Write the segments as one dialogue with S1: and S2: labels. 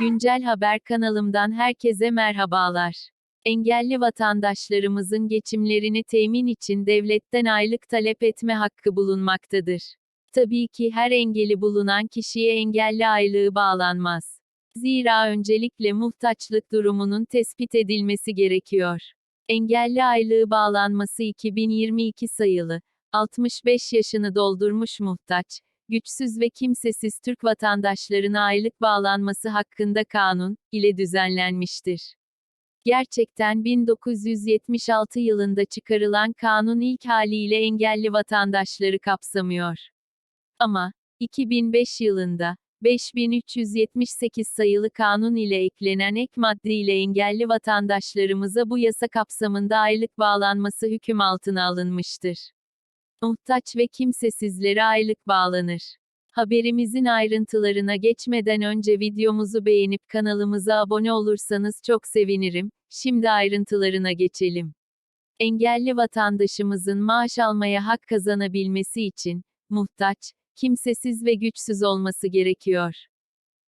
S1: Güncel Haber kanalımdan herkese merhabalar. Engelli vatandaşlarımızın geçimlerini temin için devletten aylık talep etme hakkı bulunmaktadır. Tabii ki her engeli bulunan kişiye engelli aylığı bağlanmaz. Zira öncelikle muhtaçlık durumunun tespit edilmesi gerekiyor. Engelli aylığı bağlanması 2022 sayılı, 65 yaşını doldurmuş muhtaç, güçsüz ve kimsesiz Türk vatandaşlarına aylık bağlanması hakkında kanun ile düzenlenmiştir. Gerçekten 1976 yılında çıkarılan kanun ilk haliyle engelli vatandaşları kapsamıyor. Ama 2005 yılında 5378 sayılı kanun ile eklenen ek madde ile engelli vatandaşlarımıza bu yasa kapsamında aylık bağlanması hüküm altına alınmıştır. Muhtaç ve kimsesizlere aylık bağlanır. Haberimizin ayrıntılarına geçmeden önce videomuzu beğenip kanalımıza abone olursanız çok sevinirim. Şimdi ayrıntılarına geçelim. Engelli vatandaşımızın maaş almaya hak kazanabilmesi için muhtaç, kimsesiz ve güçsüz olması gerekiyor.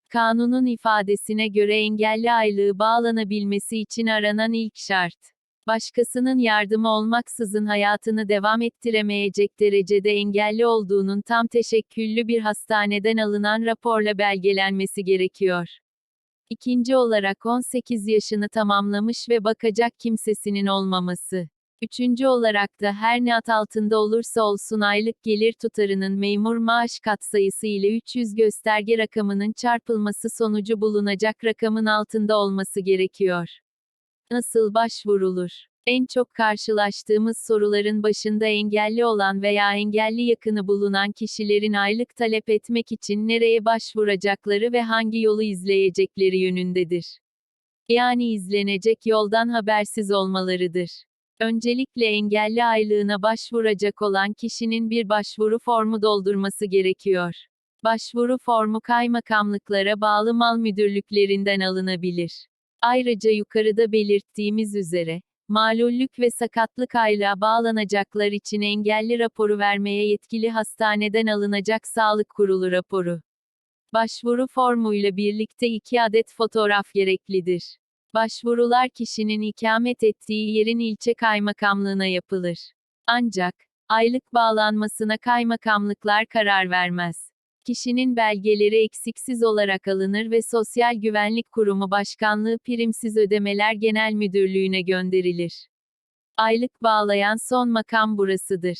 S1: Kanunun ifadesine göre engelli aylığı bağlanabilmesi için aranan ilk şart başkasının yardımı olmaksızın hayatını devam ettiremeyecek derecede engelli olduğunun tam teşekküllü bir hastaneden alınan raporla belgelenmesi gerekiyor. İkinci olarak 18 yaşını tamamlamış ve bakacak kimsesinin olmaması. Üçüncü olarak da her ne at altında olursa olsun aylık gelir tutarının memur maaş katsayısı ile 300 gösterge rakamının çarpılması sonucu bulunacak rakamın altında olması gerekiyor. Nasıl başvurulur? En çok karşılaştığımız soruların başında engelli olan veya engelli yakını bulunan kişilerin aylık talep etmek için nereye başvuracakları ve hangi yolu izleyecekleri yönündedir. Yani izlenecek yoldan habersiz olmalarıdır. Öncelikle engelli aylığına başvuracak olan kişinin bir başvuru formu doldurması gerekiyor. Başvuru formu kaymakamlıklara bağlı mal müdürlüklerinden alınabilir. Ayrıca yukarıda belirttiğimiz üzere, malullük ve sakatlık aylığa bağlanacaklar için engelli raporu vermeye yetkili hastaneden alınacak sağlık kurulu raporu. Başvuru formuyla birlikte iki adet fotoğraf gereklidir. Başvurular kişinin ikamet ettiği yerin ilçe kaymakamlığına yapılır. Ancak, aylık bağlanmasına kaymakamlıklar karar vermez. Kişinin belgeleri eksiksiz olarak alınır ve Sosyal Güvenlik Kurumu Başkanlığı Primsiz Ödemeler Genel Müdürlüğü'ne gönderilir. Aylık bağlayan son makam burasıdır.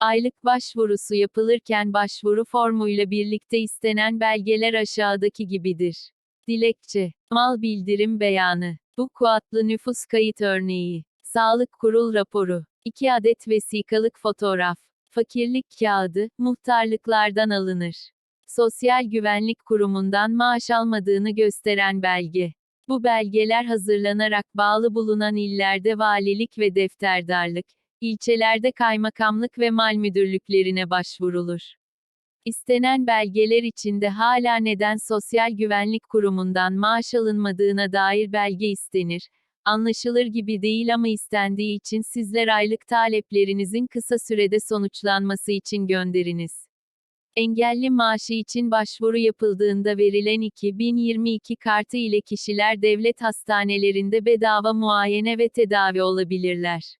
S1: Aylık başvurusu yapılırken başvuru formuyla birlikte istenen belgeler aşağıdaki gibidir. Dilekçe, mal bildirim beyanı, bu kuatlı nüfus kayıt örneği, sağlık kurul raporu, 2 adet vesikalık fotoğraf, fakirlik kağıdı, muhtarlıklardan alınır. Sosyal Güvenlik Kurumu'ndan maaş almadığını gösteren belge. Bu belgeler hazırlanarak bağlı bulunan illerde valilik ve defterdarlık, ilçelerde kaymakamlık ve mal müdürlüklerine başvurulur. İstenen belgeler içinde hala neden Sosyal Güvenlik Kurumu'ndan maaş alınmadığına dair belge istenir. Anlaşılır gibi değil ama istendiği için sizler aylık taleplerinizin kısa sürede sonuçlanması için gönderiniz. Engelli maaşı için başvuru yapıldığında verilen 2022 kartı ile kişiler devlet hastanelerinde bedava muayene ve tedavi olabilirler.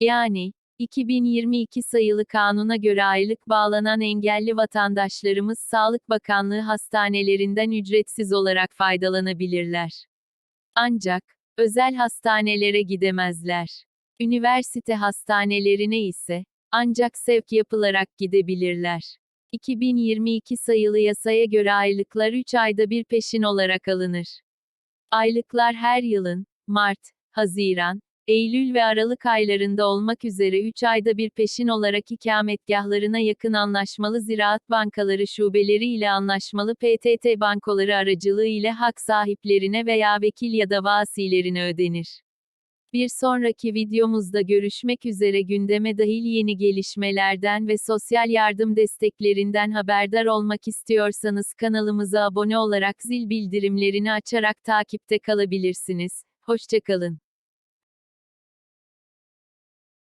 S1: Yani, 2022 sayılı kanuna göre aylık bağlanan engelli vatandaşlarımız Sağlık Bakanlığı hastanelerinden ücretsiz olarak faydalanabilirler. Ancak, özel hastanelere gidemezler. Üniversite hastanelerine ise, ancak sevk yapılarak gidebilirler. 2022 sayılı yasaya göre aylıklar 3 ayda bir peşin olarak alınır. Aylıklar her yılın, Mart, Haziran, Eylül ve Aralık aylarında olmak üzere 3 ayda bir peşin olarak ikametgahlarına yakın anlaşmalı ziraat bankaları şubeleri ile anlaşmalı PTT bankoları aracılığı ile hak sahiplerine veya vekil ya da vasilerine ödenir. Bir sonraki videomuzda görüşmek üzere gündeme dahil yeni gelişmelerden ve sosyal yardım desteklerinden haberdar olmak istiyorsanız kanalımıza abone olarak zil bildirimlerini açarak takipte kalabilirsiniz. Hoşçakalın.